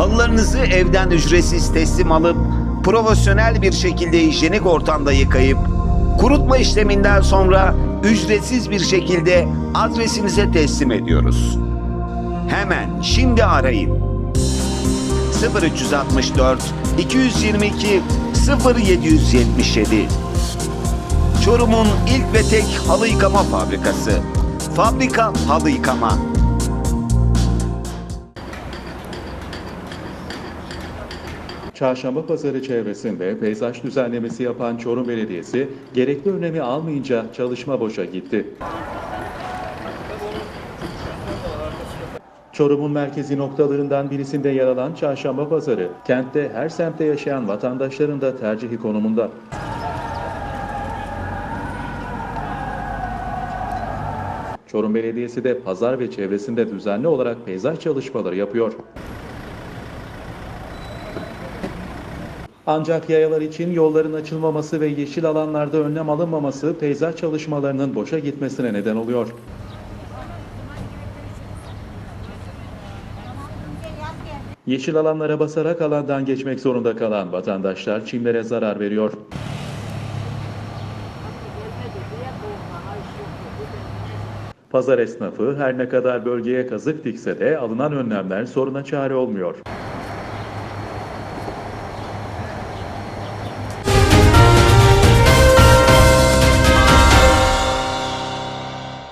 Halılarınızı evden ücretsiz teslim alıp profesyonel bir şekilde hijyenik ortamda yıkayıp kurutma işleminden sonra ücretsiz bir şekilde adresinize teslim ediyoruz. Hemen şimdi arayın. 0364 222 0777 Çorum'un ilk ve tek halı yıkama fabrikası. Fabrika Halı Yıkama. Çarşamba pazarı çevresinde peyzaj düzenlemesi yapan Çorum Belediyesi gerekli önlemi almayınca çalışma boşa gitti. Çorum'un merkezi noktalarından birisinde yer alan Çarşamba Pazarı, kentte her semtte yaşayan vatandaşların da tercihi konumunda. Çorum Belediyesi de pazar ve çevresinde düzenli olarak peyzaj çalışmaları yapıyor. Ancak yayalar için yolların açılmaması ve yeşil alanlarda önlem alınmaması peyzaj çalışmalarının boşa gitmesine neden oluyor. Yeşil alanlara basarak alandan geçmek zorunda kalan vatandaşlar çimlere zarar veriyor. Pazar esnafı her ne kadar bölgeye kazık dikse de alınan önlemler soruna çare olmuyor.